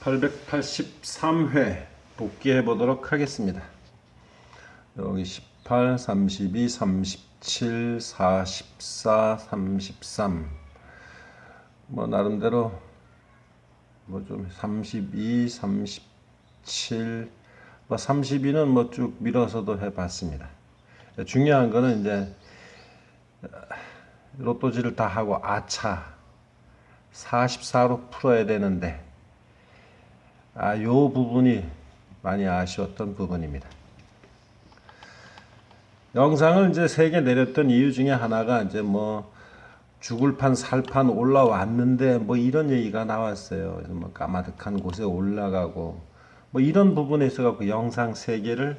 883회 복귀해 보도록 하겠습니다. 여기 18, 32, 37, 44, 33. 뭐 나름대로 뭐 좀 32, 37, 뭐 32는 뭐 쭉 밀어서도 해 봤습니다. 중요한 거는 이제 로또지를 다 하고 아차 44로 풀어야 되는데 아, 요 부분이 많이 아쉬웠던 부분입니다. 영상을 이제 세 개 내렸던 이유 중에 하나가 이제 뭐 죽을 판 살판 올라왔는데 뭐 이런 얘기가 나왔어요. 뭐 까마득한 곳에 올라가고 뭐 이런 부분에 있어 갖고 영상 세 개를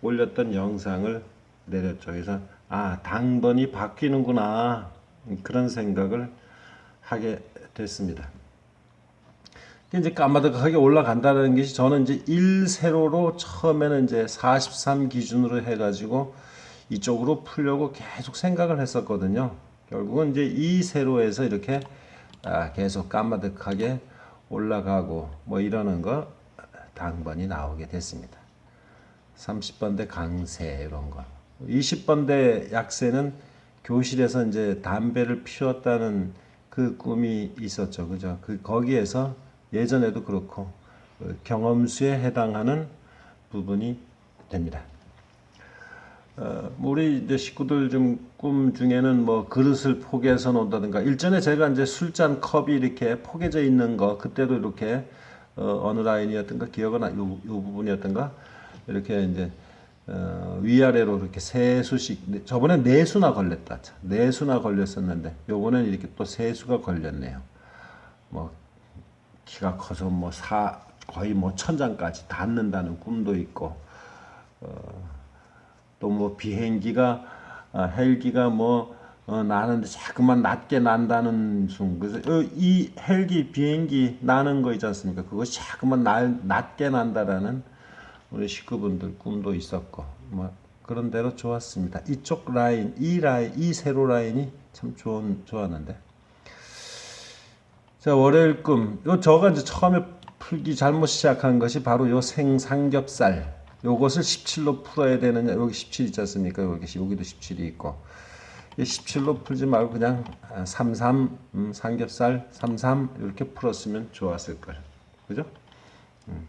올렸던 영상을 내렸죠. 그래서 아 당번이 바뀌는구나 그런 생각을 하게 됐습니다. 이제 까마득하게 올라간다는 것이 저는 이제 1세로로 처음에는 이제 43 기준으로 해가지고 이쪽으로 풀려고 계속 생각을 했었거든요. 결국은 이제 이 세로에서 이렇게 아, 계속 까마득하게 올라가고 뭐 이러는 거 당번이 나오게 됐습니다. 30번대 강세 이런 거. 20번대 약세는 교실에서 이제 담배를 피웠다는 그 꿈이 있었죠. 그죠? 그 거기에서 예전에도 그렇고 그 경험수에 해당하는 부분이 됩니다. 어, 우리 이제 식구들 좀 꿈 중에는 뭐 그릇을 포개서 놓는다든가 일전에 제가 이제 술잔 컵이 이렇게 포개져 있는 거 그때도 이렇게 어, 느 라인이었던가 기억은 안, 요, 요 부분이었던가 이렇게 이제 어, 위아래로 이렇게 세 수씩 저번에 네 수나 걸렸다 네 수나 걸렸었는데 요번엔 이렇게 또 세 수가 걸렸네요 뭐 키가 커서 뭐 사 거의 뭐 천장까지 닿는다는 꿈도 있고 어, 또뭐 비행기가 어, 헬기가 뭐 어, 나는데 자꾸만 낮게 난다는 순 그래서 어, 이 헬기 비행기 나는 거 있지 않습니까? 그것이 자꾸만 날, 낮게 난다라는 우리 식구분들 꿈도 있었고 뭐 그런 대로 좋았습니다. 이쪽 라인, 이 라인, 이 세로 라인이 참 좋은 좋았는데. 자 월요일 꿈. 요 저가 이제 처음에 풀기 잘못 시작한 것이 바로 요 생삼겹살. 요것을 17로 풀어야 되느냐. 여기 17 있지 않습니까? 여기 여기도 17이 있고. 17로 풀지 말고 그냥 33 음, 삼겹살 33 이렇게 풀었으면 좋았을 걸. 그죠? 음.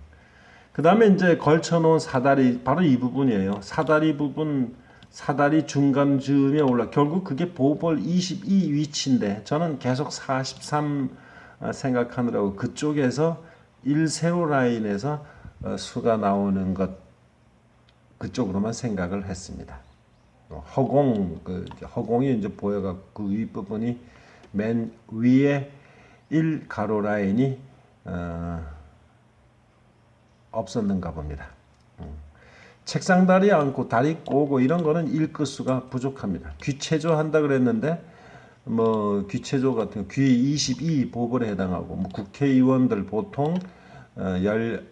그 다음에 이제 걸쳐 놓은 사다리 바로 이 부분이에요. 사다리 부분 사다리 중간 즈음에 올라 결국 그게 보벌 22 위치인데 저는 계속 43 생각하느라고 그쪽에서 1세로 라인에서 어, 수가 나오는 것 그쪽으로만 생각을 했습니다. 허공 그 허공이 이제 보여가 그 윗부분이 맨 위에 1 가로 라인이 어, 없었는가 봅니다. 음. 책상 다리 않고 다리 꼬고 이런 거는 일끝수가 부족합니다. 귀체조 한다 그랬는데 뭐 귀체조 같은 귀 22 보벌에 해당하고 뭐 국회의원들 보통 어,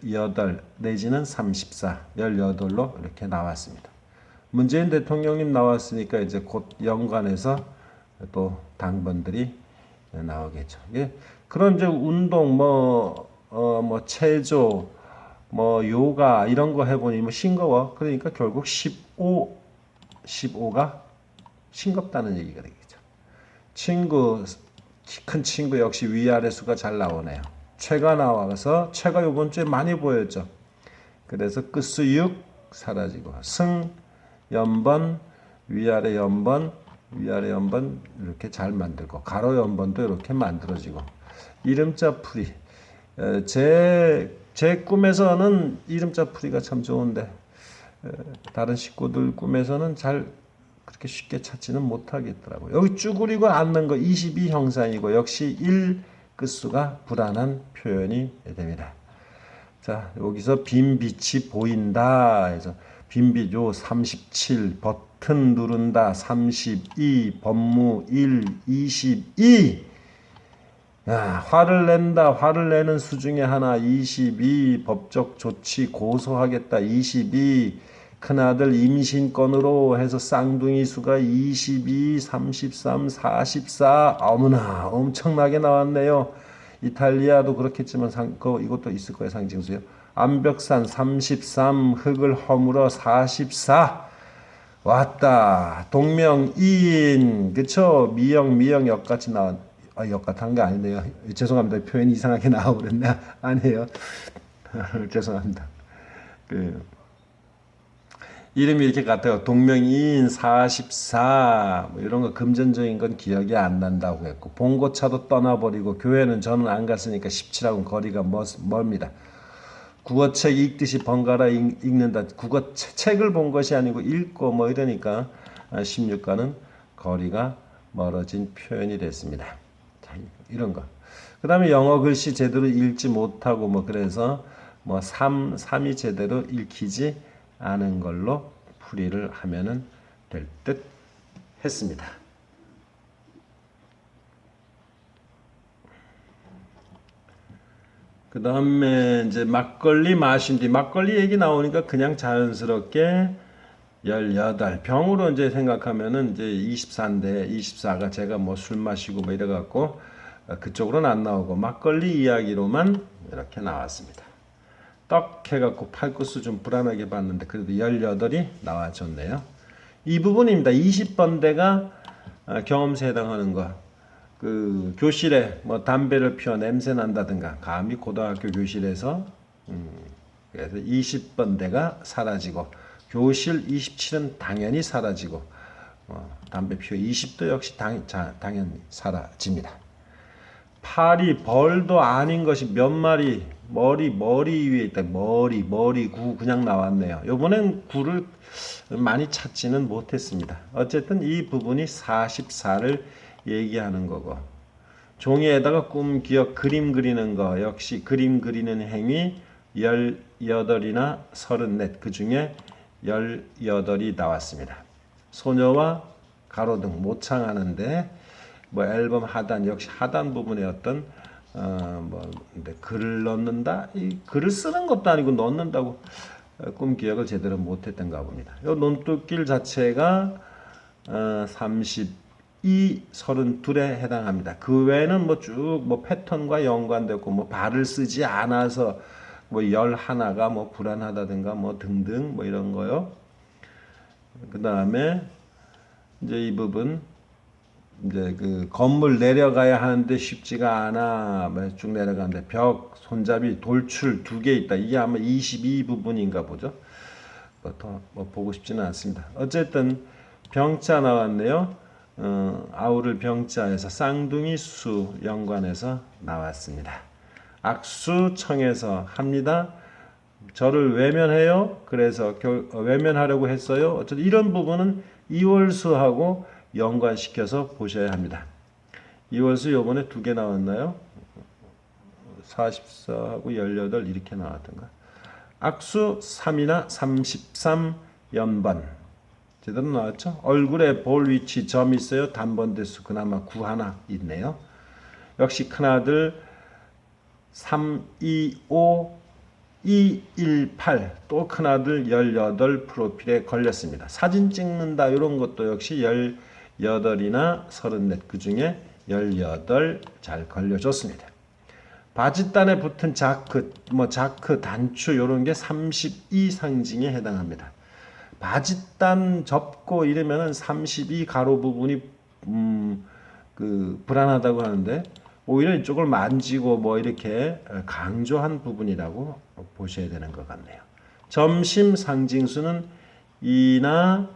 18 내지는 34, 18로 이렇게 나왔습니다. 문재인 대통령님 나왔으니까 이제 곧 연관해서 또 당번들이 나오겠죠. 예. 그런 이제 운동 뭐, 어, 뭐 체조, 뭐 요가 이런 거 해보니 뭐 싱거워. 그러니까 결국 15, 15가 싱겁다는 얘기가 되겠죠. 친구, 큰 친구 역시 위아래 수가 잘 나오네요. 최가 나와서 최가 요번 주에 많이 보였죠. 그래서 끝수 6 사라지고 승 연번 위아래 연번 위아래 연번 이렇게 잘 만들고 가로 연번도 이렇게 만들어지고 이름자 풀이 제, 제 꿈에서는 이름자 풀이가 참 좋은데 다른 식구들 꿈에서는 잘 그렇게 쉽게 찾지는 못하겠더라고요. 여기 쭈그리고 앉는 거 22 형상이고 역시 1 끝수가 불안한 표현이 됩니다. 자, 여기서 빈 빛이 보인다 해서 빈 빛 요 37, 버튼 누른다 32, 법무 1, 22. 야, 화를 낸다. 화를 내는 수 중에 하나 22, 법적 조치 고소하겠다 22, 큰아들 임신권으로 해서 쌍둥이 수가 22, 33, 44. 어머나 엄청나게 나왔네요. 이탈리아도 그렇겠지만 상, 그 이것도 있을 거예요 상징수요. 암벽산 33 흙을 허물어 44 왔다. 동명 이인. 그쵸? 미영 미영 역같이 나온 아, 역같은 게 아니네요. 죄송합니다. 표현이 이상하게 나와버렸네 아니에요. 죄송합니다. 그 이름이 이렇게 같아요 동명이인 44 뭐 이런 거 금전적인 건 기억이 안 난다고 했고 봉고차도 떠나버리고 교회는 저는 안 갔으니까 17하고는 거리가 멀, 멀습니다 국어책 읽듯이 번갈아 읽, 읽는다. 국어 책을 본 것이 아니고 읽고 뭐 이러니까 16과는 거리가 멀어진 표현이 됐습니다. 자, 이런 거. 그 다음에 영어 글씨 제대로 읽지 못하고 뭐 그래서 뭐 3, 3이 제대로 읽히지 않은 걸로 풀이를 하면은 될 듯 했습니다. 그 다음에 이제 막걸리 마신 뒤 막걸리 얘기 나오니까 그냥 자연스럽게 18 병으로 이제 생각하면은 이제 24인데 24가 제가 뭐 술 마시고 뭐 이래 갖고 그쪽으로는 안 나오고 막걸리 이야기로만 이렇게 나왔습니다. 떡 해갖고 팔구수 좀 불안하게 봤는데 그래도 18이 나와줬네요. 이 부분입니다. 20번대가 경험세 해당하는 거. 그 교실에 뭐 담배를 피워 냄새 난다든가 감히 고등학교 교실에서 음, 그래서 20번대가 사라지고 교실 27은 당연히 사라지고 어, 담배 피워 20도 역시 당, 자, 당연히 사라집니다. 팔이 벌도 아닌 것이 몇 마리 머리 머리 위에 있다 머리 머리 구 그냥 나왔네요. 요번엔 구를 많이 찾지는 못했습니다. 어쨌든 이 부분이 44를 얘기하는 거고 종이에다가 꿈, 기억, 그림 그리는 거 역시 그림 그리는 행위 18이나 34, 그 중에 18이 나왔습니다. 소녀와 가로등 모창하는데 뭐 앨범 하단 역시 하단 부분에 어떤 어 뭐 글을 넣는다 이 글을 쓰는 것도 아니고 넣는다고 꿈 기억을 제대로 못했던가 봅니다. 이 논두길 자체가 어, 30이 32에 해당합니다. 그 외에는 뭐 쭉뭐 패턴과 연관되고 뭐 발을 쓰지 않아서 뭐 열 하나가 뭐 불안하다든가 뭐 등등 뭐 이런 거요. 그 다음에 이제 이 부분 이제 그 건물 내려가야 하는데 쉽지가 않아 뭐쭉 내려가는데 벽 손잡이 돌출 두 개 있다. 이게 아마 22 부분인가 보죠. 뭐더뭐 뭐 보고 싶지는 않습니다. 어쨌든 병자 나왔네요. 어, 아우를 병자에서 쌍둥이 수 연관해서 나왔습니다. 악수청에서 합니다. 저를 외면해요. 그래서 결, 어, 외면하려고 했어요. 어쨌든 이런 부분은 이월수하고 연관시켜서 보셔야 합니다. 이월수 요번에 두 개 나왔나요? 44하고 18 이렇게 나왔던가. 악수 3이나 33 연반. 제대로 나왔죠? 얼굴에 볼 위치 점 있어요. 단번 대수 그나마 9 하나 있네요. 역시 큰아들 3, 2, 5, 2, 1, 8. 또 큰아들 18 프로필에 걸렸습니다. 사진 찍는다 이런 것도 역시 18 이나 34. 그 중에 18 잘 걸려줬습니다. 바지단에 붙은 자크, 뭐 자크, 단추 이런 게 32 상징에 해당합니다. 바짓단 접고 이러면은 32 가로 부분이 음, 그 불안하다고 하는데 오히려 이쪽을 만지고 뭐 이렇게 강조한 부분이라고 보셔야 되는 것 같네요. 점심 상징수는 2나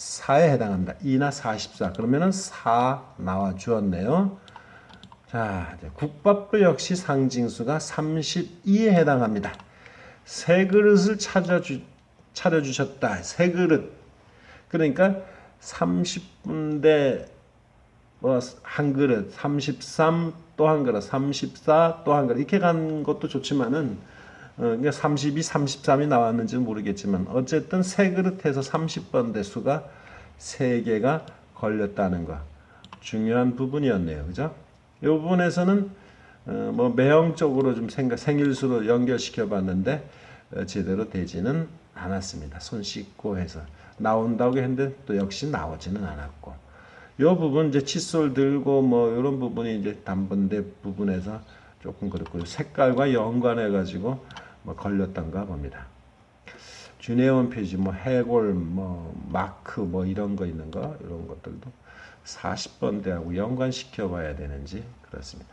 44에 해당합니다. 2나 44. 그러면은 4 나와 주었네요. 자, 국밥도 역시 상징수가 32에 해당합니다. 새 그릇을 찾아주, 차려주셨다. 세 그릇. 그러니까 30분대 뭐한 그릇, 33 또 한 그릇, 34 또 한 그릇 이렇게 간 것도 좋지만은 어, 그러니까 32, 33이 나왔는지 모르겠지만 어쨌든 세 그릇에서 30번 대수가 세 개가 걸렸다는 거 중요한 부분이었네요. 그죠? 이 부분에서는 어, 뭐 매형적으로 좀 생각 생일수로 연결시켜 봤는데 어, 제대로 되지는 않았습니다. 손 씻고 해서 나온다고 했는데 또 역시 나오지는 않았고 요 부분 이제 칫솔 들고 뭐 이런 부분이 이제 담번대 부분에서 조금 그렇고 색깔과 연관해 가지고 뭐 걸렸던가 봅니다. 주네온 표지 뭐 해골 뭐 마크 뭐 이런 거 있는 거 이런 것들도 40번대하고 연관시켜 봐야 되는지 그렇습니다.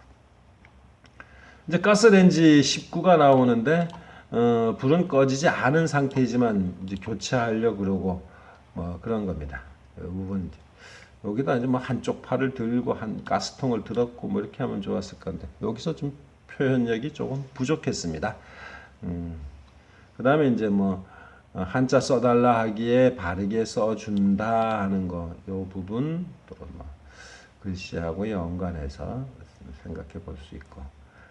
이제 가스레인지 19가 나오는데 어, 불은 꺼지지 않은 상태이지만 이제 교체하려 그러고 뭐 그런 겁니다. 이 부분 여기다 이제 뭐 한쪽 팔을 들고 한 가스통을 들었고 뭐 이렇게 하면 좋았을 건데 여기서 좀 표현력이 조금 부족했습니다. 음, 그 다음에 이제 뭐 어, 한자 써달라 하기에 바르게 써준다 하는 거, 요 부분 또 뭐 글씨하고 연관해서 생각해 볼 수 있고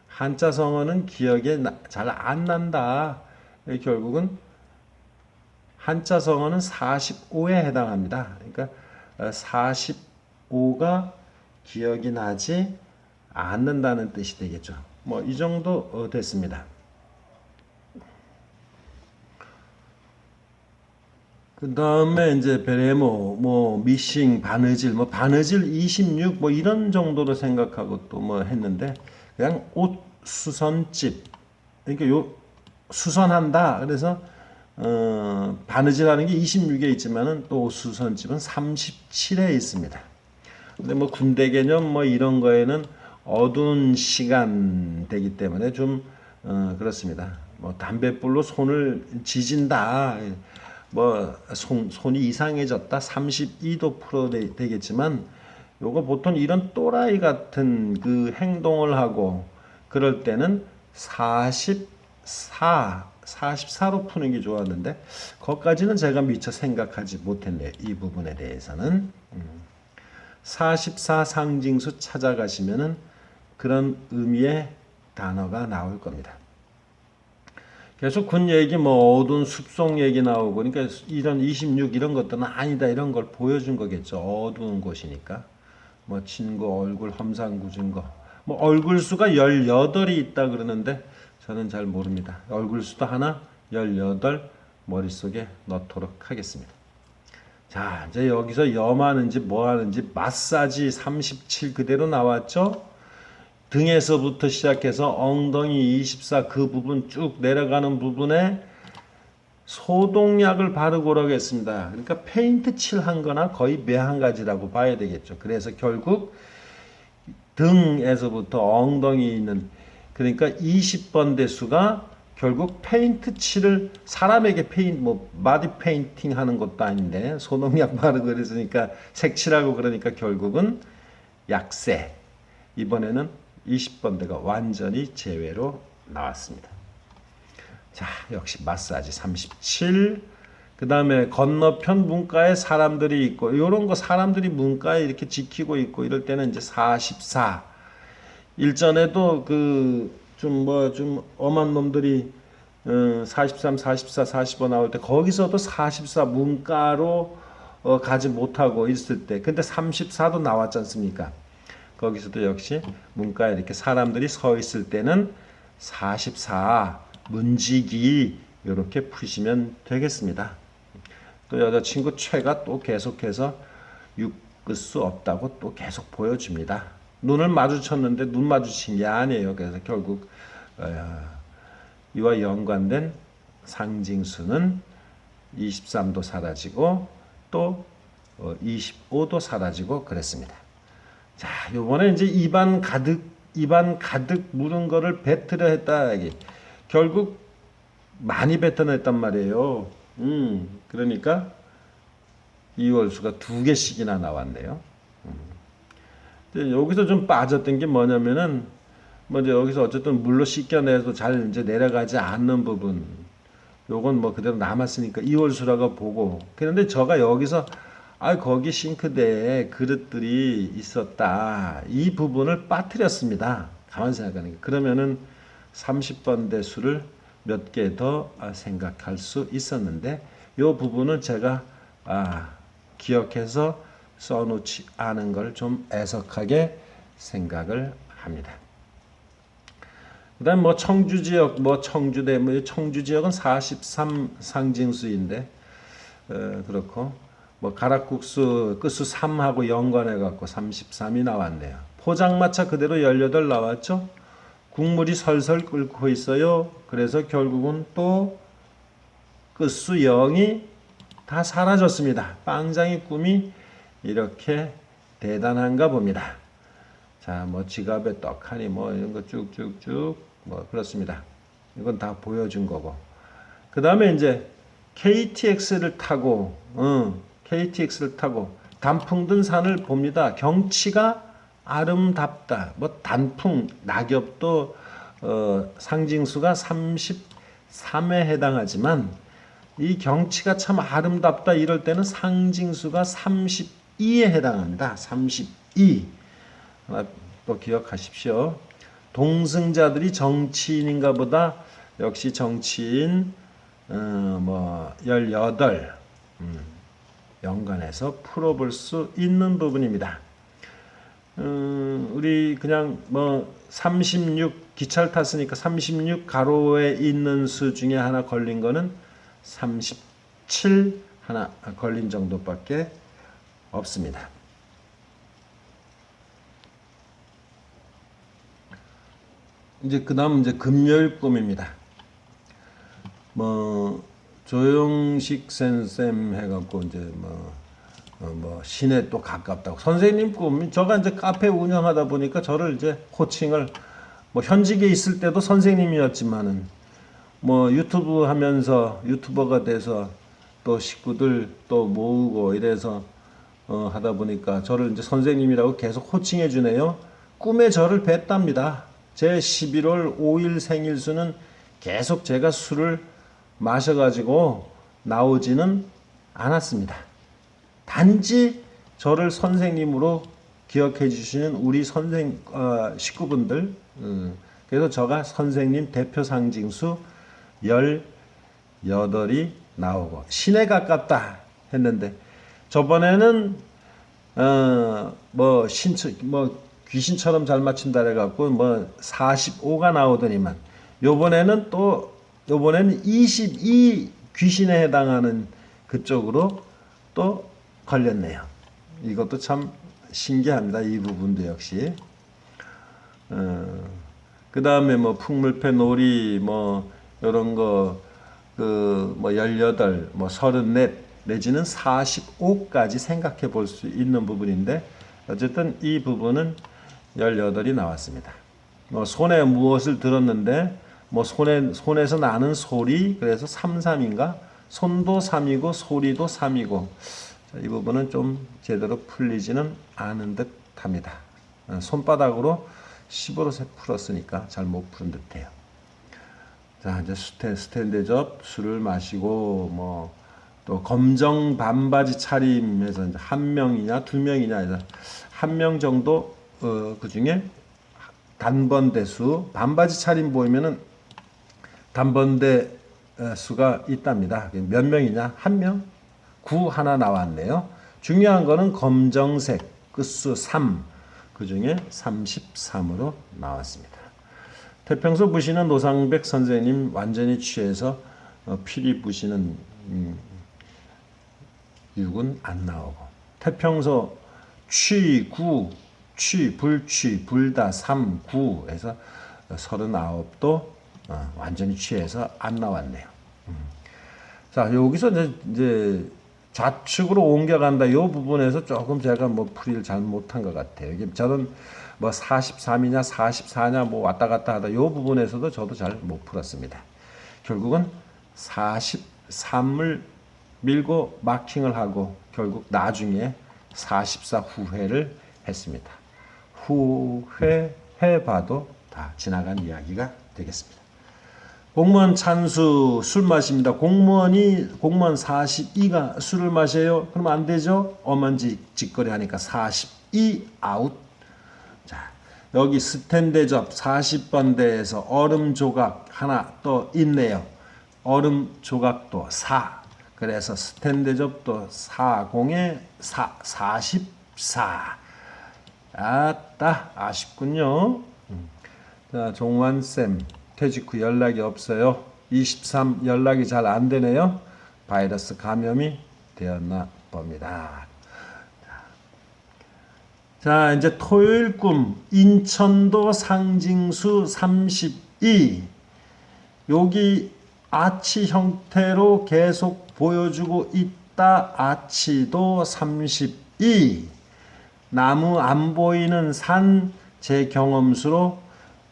한자 성어는 기억에 잘 안 난다. 이 결국은 한자 성어는 45에 해당합니다. 그러니까 45가 기억이 나지 않는다는 뜻이 되겠죠. 뭐 이 정도 어, 됐습니다. 그 다음에 이제 베레모, 뭐 미싱, 바느질, 뭐 바느질 26, 뭐 이런 정도로 생각하고 또 뭐 했는데 그냥 옷 수선집, 그러니까 요 수선한다. 그래서 어, 바느질하는 게 26에 있지만은 또 수선집은 37에 있습니다. 근데 뭐 군대 개념 뭐 이런 거에는 어두운 시간 되기 때문에 좀 어, 그렇습니다. 뭐 담뱃불로 손을 지진다. 뭐 손, 손이 이상해졌다 32도 프로 되겠지만 요거 보통 이런 또라이 같은 그 행동을 하고 그럴 때는 44 44로 푸는 게 좋았는데 거기까지는 제가 미처 생각하지 못했네요. 이 부분에 대해서는 44 상징수 찾아가시면은 그런 의미의 단어가 나올 겁니다. 계속 군 얘기 뭐 어두운 숲속 얘기 나오고 그러니까 이런 26 이런 것들은 아니다 이런 걸 보여준 거겠죠. 어두운 곳이니까. 뭐 친구 얼굴 험상궂은 거. 뭐 얼굴 수가 18이 있다 그러는데 저는 잘 모릅니다. 얼굴 수도 하나 18 머릿속에 넣도록 하겠습니다. 자, 이제 여기서 염하는지 뭐 하는지 마사지 37 그대로 나왔죠? 등에서부터 시작해서 엉덩이 24 그 부분 쭉 내려가는 부분에 소독약을 바르고 오라고 했습니다. 그러니까 페인트 칠한 거나 거의 매한 가지라고 봐야 되겠죠. 그래서 결국 등에서부터 엉덩이 있는 그러니까 20번 대수가 결국 페인트 칠을 사람에게 페인 뭐 마디 페인팅 하는 것도 아닌데 소독약 바르고 그랬으니까 색칠하고 그러니까 결국은 약세 이번에는 20번대가 완전히 제외로 나왔습니다. 자, 역시 마사지 37. 그 다음에 건너편 문가에 사람들이 있고, 이런 거 사람들이 문가에 이렇게 지키고 있고, 이럴 때는 이제 44. 일전에도 그, 좀 뭐, 좀 엄한 놈들이, 어, 43, 44, 45 나올 때, 거기서도 44 문가로 어, 가지 못하고 있을 때, 근데 34도 나왔지 않습니까? 거기서도 역시 문가에 이렇게 사람들이 서 있을 때는 44 문지기 이렇게 푸시면 되겠습니다. 또 여자친구 최가 또 계속해서 육을 수 없다고 또 계속 보여줍니다. 눈을 마주쳤는데 눈 마주친 게 아니에요. 그래서 결국 어, 이와 연관된 상징수는 23도 사라지고 또 25도 어, 사라지고 그랬습니다. 자, 요번에 이제 입안 가득 입안 가득 물은 거를 뱉으려 했다. 결국 많이 뱉어냈단 말이에요. 음, 그러니까 이월수가 두 개씩이나 나왔네요. 음. 여기서 좀 빠졌던 게 뭐냐면은 먼저 여기서 어쨌든 물로 씻겨내서 잘 이제 내려가지 않는 부분. 요건 뭐 그대로 남았으니까 이월수라고 보고. 그런데 저가 여기서 아 거기 싱크대에 그릇들이 있었다. 이 부분을 빠뜨렸습니다. 가만 생각하니까 그러면은 30번 대수를 몇 개 더 생각할 수 있었는데 이 부분은 제가 아, 기억해서 써놓지 않은 걸 좀 애석하게 생각을 합니다. 그다음 뭐 청주 지역, 뭐 청주대, 뭐 청주 지역은 43 상징수인데 어, 그렇고 뭐 가락국수 끝수 3하고 연관해 갖고 33이 나왔네요. 포장마차 그대로 18 나왔죠. 국물이 설설 끓고 있어요. 그래서 결국은 또 끝수 0이 다 사라졌습니다. 빵장의 꿈이 이렇게 대단한가 봅니다. 자, 뭐 지갑에 떡하니 뭐 이런 거 쭉쭉쭉 뭐 그렇습니다. 이건 다 보여준 거고. 그 다음에 이제 KTX를 타고, 응, KTX를 타고 단풍 든 산을 봅니다. 경치가 아름답다. 뭐 단풍, 낙엽도 어, 상징수가 33에 해당하지만 이 경치가 참 아름답다 이럴 때는 상징수가 32에 해당합니다. 32. 하나 또 기억하십시오. 동승자들이 정치인인가 보다 역시 정치인 어, 뭐 18. 음, 연관해서 풀어볼 수 있는 부분입니다. 음, 우리 그냥 뭐 36 기차를 탔으니까 36 가로에 있는 수 중에 하나 걸린 거는 37 하나 걸린 정도밖에 없습니다. 이제 그 다음 이제 금요일 꿈입니다. 뭐 조영식 선생 해갖고 이제 뭐, 어, 뭐 시내 또 가깝다고 선생님 꿈이 저가 이제 카페 운영하다 보니까 저를 이제 호칭을 뭐 현직에 있을 때도 선생님이었지만은 뭐 유튜브 하면서 유튜버가 돼서 또 식구들 또 모으고 이래서 어, 하다 보니까 저를 이제 선생님이라고 계속 호칭해 주네요. 꿈에 저를 뵀답니다. 제 11월 5일 생일수는 계속 제가 술을 마셔가지고 나오지는 않았습니다. 단지 저를 선생님으로 기억해 주시는 우리 선생 어, 식구분들 음, 그래서 저가 선생님 대표 상징수 18이 나오고 신에 가깝다 했는데 저번에는 어 뭐 신처 뭐 귀신처럼 잘 맞춘다 해갖고 뭐 45가 나오더니만 요번에는 또 요번에는 22 귀신에 해당하는 그쪽으로 또 걸렸네요. 이것도 참 신기합니다. 이 부분도 역시. 어, 그 다음에 뭐 풍물패 놀이 뭐 이런 거 그 뭐 18, 뭐 34, 내지는 45까지 생각해 볼 수 있는 부분인데 어쨌든 이 부분은 18이 나왔습니다. 뭐 손에 무엇을 들었는데 뭐 손에 손에서 나는 소리 그래서 33인가 손도 3이고 소리도 3이고 자, 이 부분은 좀 제대로 풀리지는 않은 듯합니다. 어, 손바닥으로 10으로 풀었으니까 잘 못 푸른 듯해요. 자 이제 스탠 스탠드 접 술을 마시고 뭐 또 검정 반바지 차림에서 이제 한 명이냐 두 명이냐 해서 한 명 정도 어, 그 중에 단번 대 수 반바지 차림 보이면은 단번대 어, 수가 있답니다. 몇 명이냐? 한 명? 구 하나 나왔네요. 중요한 거는 검정색 끝수 3. 그 중에 33으로 나왔습니다. 태평소 부시는 노상백 선생님 완전히 취해서 어, 피리 부시는 음, 육은 안 나오고 태평소 취, 구, 취, 불취, 불다, 삼, 구에서 39도 어, 완전히 취해서 안 나왔네요. 음. 자, 여기서 이제, 이제 좌측으로 옮겨간다. 이 부분에서 조금 제가 뭐 풀이를 잘 못한 것 같아요. 이게 저는 뭐 43이냐 44냐 뭐 왔다 갔다 하다 이 부분에서도 저도 잘 못 풀었습니다. 결국은 43을 밀고 마킹을 하고 결국 나중에 44 후회를 했습니다. 후회 해봐도 다 지나간 이야기가 되겠습니다. 공무원 찬수 술 마십니다. 공무원이 공무원 42가 술을 마셔요. 그럼 안 되죠? 엄한지 짓거리 하니까 42 아웃. 자, 여기 스탠드접 40번대에서 얼음 조각 하나 또 있네요. 얼음 조각도 4. 그래서 스탠드접도 40에 4, 44. 아따 아쉽군요. 음. 자, 종환쌤 퇴직 후 연락이 없어요. 23 연락이 잘 안 되네요. 바이러스 감염이 되었나 기쁩니다. 자, 이제 토요일 꿈 인천도 상징수 32 여기 아치 형태로 계속 보여주고 있다. 아치도 32 나무 안 보이는 산 제 경험수로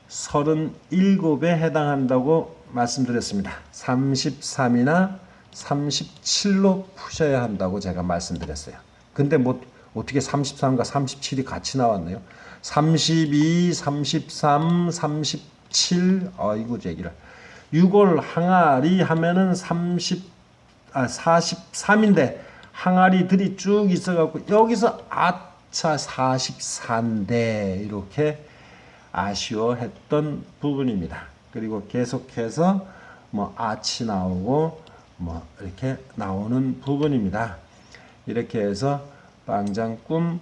37에 해당한다고 말씀드렸습니다. 33이나 37로 푸셔야 한다고 제가 말씀드렸어요. 근데 뭐 어떻게 33과 37이 같이 나왔네요. 32, 33, 37 아이고 제기를 6월 항아리 하면은 30 아, 43인데 항아리들이 쭉 있어갖고 여기서 아차 44인데 이렇게 아쉬워했던 부분입니다. 그리고 계속해서 뭐 아치 나오고 뭐 이렇게 나오는 부분입니다. 이렇게 해서 빵장 꿈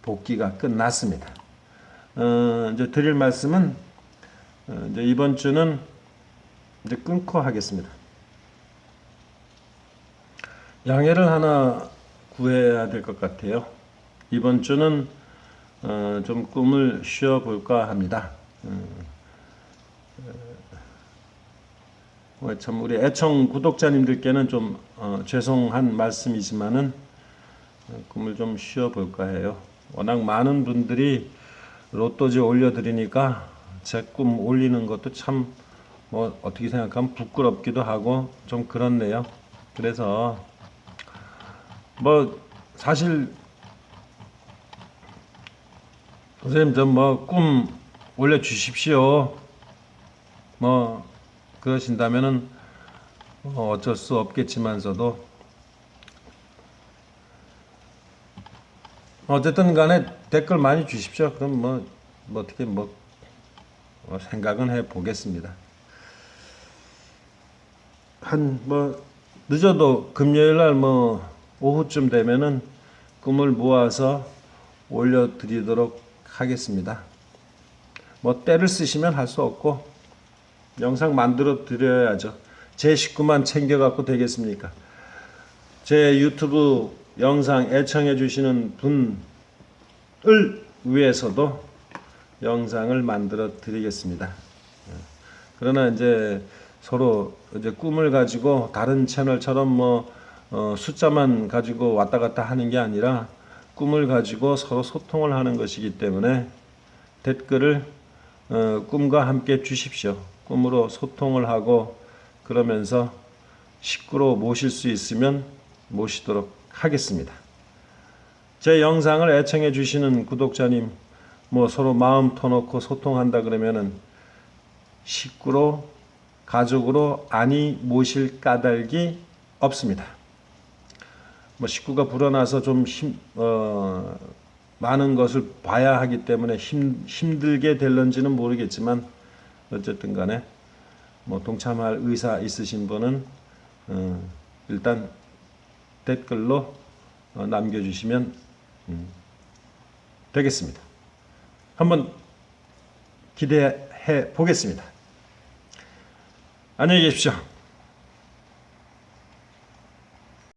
복귀가 끝났습니다. 어, 이제 드릴 말씀은 어, 이제 이번 주는 이제 끊고 하겠습니다. 양해를 하나 구해야 될 것 같아요. 이번 주는 어, 좀 꿈을 쉬어 볼까 합니다. 어, 참 우리 애청 구독자님들께는 좀 어, 죄송한 말씀이지만은 어, 꿈을 좀 쉬어 볼까 해요. 워낙 많은 분들이 로또지 올려드리니까 제 꿈 올리는 것도 참 뭐 어떻게 생각하면 부끄럽기도 하고 좀 그렇네요. 그래서 뭐 사실 선생님 좀뭐꿈 올려 주십시오. 뭐 그러신다면은 뭐 어쩔 수 없겠지만서도 어쨌든 간에 댓글 많이 주십시오. 그럼 뭐, 뭐 어떻게 뭐, 뭐 생각은 해 보겠습니다. 한 뭐 늦어도 금요일 날 뭐 오후쯤 되면은 꿈을 모아서 올려드리도록 하겠습니다. 뭐 때를 쓰시면 할 수 없고 영상 만들어 드려야죠. 제 식구만 챙겨 갖고 되겠습니까? 제 유튜브 영상 애청해 주시는 분을 위해서도 영상을 만들어 드리겠습니다. 그러나 이제 서로 이제 꿈을 가지고 다른 채널처럼 뭐 어, 숫자만 가지고 왔다 갔다 하는 게 아니라 꿈을 가지고 서로 소통을 하는 것이기 때문에 댓글을 어, 꿈과 함께 주십시오. 꿈으로 소통을 하고 그러면서 식구로 모실 수 있으면 모시도록 하겠습니다. 제 영상을 애청해 주시는 구독자님 뭐 서로 마음 터놓고 소통한다 그러면은 식구로 가족으로 아니 모실 까닭이 없습니다. 뭐 식구가 불어나서 좀 힘, 어, 많은 것을 봐야 하기 때문에 힘, 힘들게 될런지는 모르겠지만 어쨌든 간에 뭐 동참할 의사 있으신 분은 어, 일단 댓글로 어, 남겨주시면 음, 되겠습니다. 한번 기대해 보겠습니다. 안녕히 계십시오.